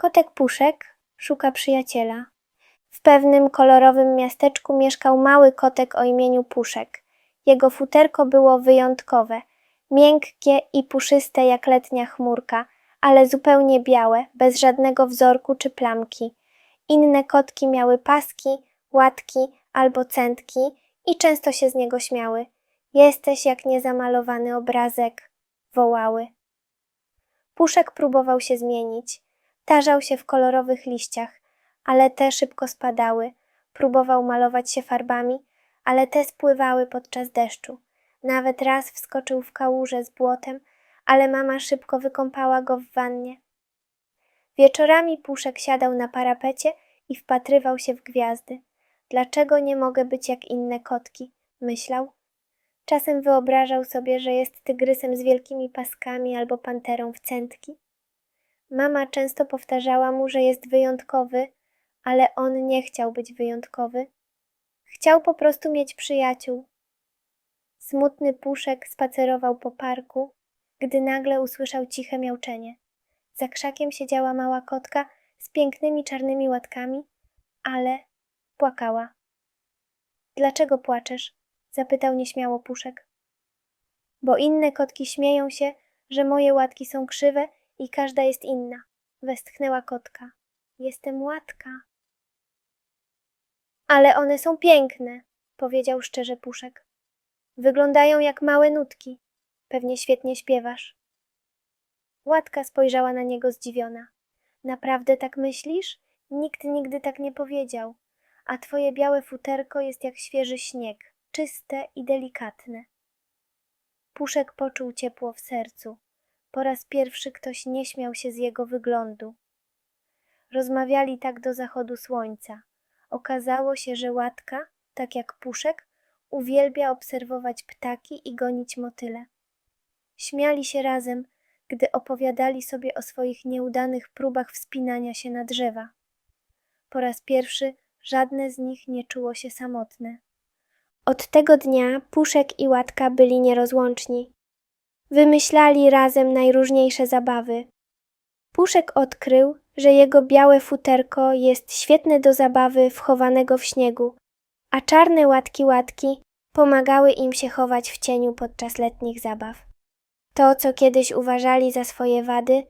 Kotek Puszek szuka przyjaciela. W pewnym kolorowym miasteczku mieszkał mały kotek o imieniu Puszek. Jego futerko było wyjątkowe, miękkie i puszyste jak letnia chmurka, ale zupełnie białe, bez żadnego wzorku czy plamki. Inne kotki miały paski, łatki albo centki i często się z niego śmiały. Jesteś jak niezamalowany obrazek, wołały. Puszek próbował się zmienić. Tarzał się w kolorowych liściach, ale te szybko spadały. Próbował malować się farbami, ale te spływały podczas deszczu. Nawet raz wskoczył w kałużę z błotem, ale mama szybko wykąpała go w wannie. Wieczorami Puszek siadał na parapecie i wpatrywał się w gwiazdy. Dlaczego nie mogę być jak inne kotki? myślał. Czasem wyobrażał sobie, że jest tygrysem z wielkimi paskami albo panterą w centki. Mama często powtarzała mu, że jest wyjątkowy, ale on nie chciał być wyjątkowy. Chciał po prostu mieć przyjaciół. Smutny puszek spacerował po parku, gdy nagle usłyszał ciche miauczenie. Za krzakiem siedziała mała kotka z pięknymi czarnymi łatkami, ale płakała. Dlaczego płaczesz? zapytał nieśmiało puszek. Bo inne kotki śmieją się, że moje łatki są krzywe i każda jest inna. Westchnęła kotka. Jestem łatka. Ale one są piękne, powiedział szczerze puszek. Wyglądają jak małe nutki. Pewnie świetnie śpiewasz. Łatka spojrzała na niego zdziwiona. Naprawdę tak myślisz? Nikt nigdy tak nie powiedział. A twoje białe futerko jest jak świeży śnieg, czyste i delikatne. Puszek poczuł ciepło w sercu. Po raz pierwszy ktoś nie śmiał się z jego wyglądu. Rozmawiali tak do zachodu słońca. Okazało się, że łatka, tak jak puszek, uwielbia obserwować ptaki i gonić motyle. Śmiali się razem, gdy opowiadali sobie o swoich nieudanych próbach wspinania się na drzewa. Po raz pierwszy żadne z nich nie czuło się samotne. Od tego dnia Puszek i Łatka byli nierozłączni. Wymyślali razem najróżniejsze zabawy. Puszek odkrył, że jego białe futerko jest świetne do zabawy wchowanego w śniegu, a czarne łatki łatki pomagały im się chować w cieniu podczas letnich zabaw. To, co kiedyś uważali za swoje wady,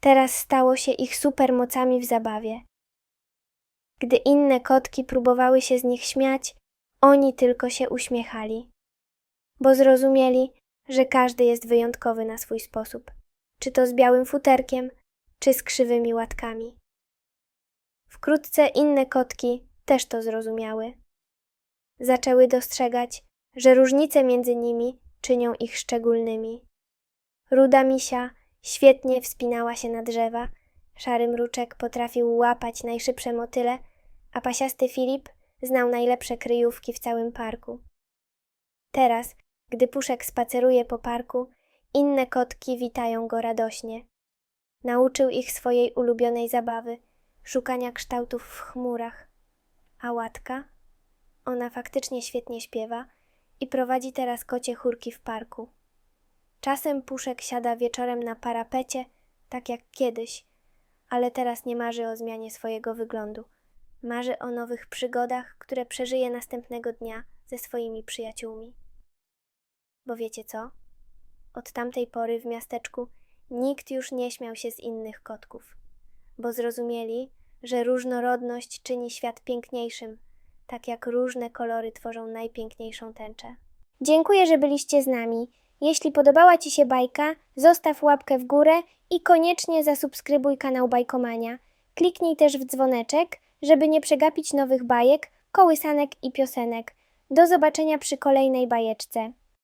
teraz stało się ich supermocami w zabawie. Gdy inne kotki próbowały się z nich śmiać, oni tylko się uśmiechali, bo zrozumieli, że każdy jest wyjątkowy na swój sposób, czy to z białym futerkiem, czy z krzywymi łatkami. Wkrótce inne kotki też to zrozumiały. Zaczęły dostrzegać, że różnice między nimi czynią ich szczególnymi. Ruda misia świetnie wspinała się na drzewa, szary mruczek potrafił łapać najszybsze motyle, a pasiasty Filip znał najlepsze kryjówki w całym parku. Teraz, gdy Puszek spaceruje po parku, inne kotki witają go radośnie. Nauczył ich swojej ulubionej zabawy szukania kształtów w chmurach. A łatka? Ona faktycznie świetnie śpiewa i prowadzi teraz kocie chórki w parku. Czasem Puszek siada wieczorem na parapecie, tak jak kiedyś, ale teraz nie marzy o zmianie swojego wyglądu. Marzy o nowych przygodach, które przeżyje następnego dnia ze swoimi przyjaciółmi. Bo wiecie co? Od tamtej pory w miasteczku nikt już nie śmiał się z innych kotków, bo zrozumieli, że różnorodność czyni świat piękniejszym, tak jak różne kolory tworzą najpiękniejszą tęczę. Dziękuję, że byliście z nami. Jeśli podobała Ci się bajka, zostaw łapkę w górę i koniecznie zasubskrybuj kanał Bajkomania. Kliknij też w dzwoneczek, żeby nie przegapić nowych bajek, kołysanek i piosenek. Do zobaczenia przy kolejnej bajeczce.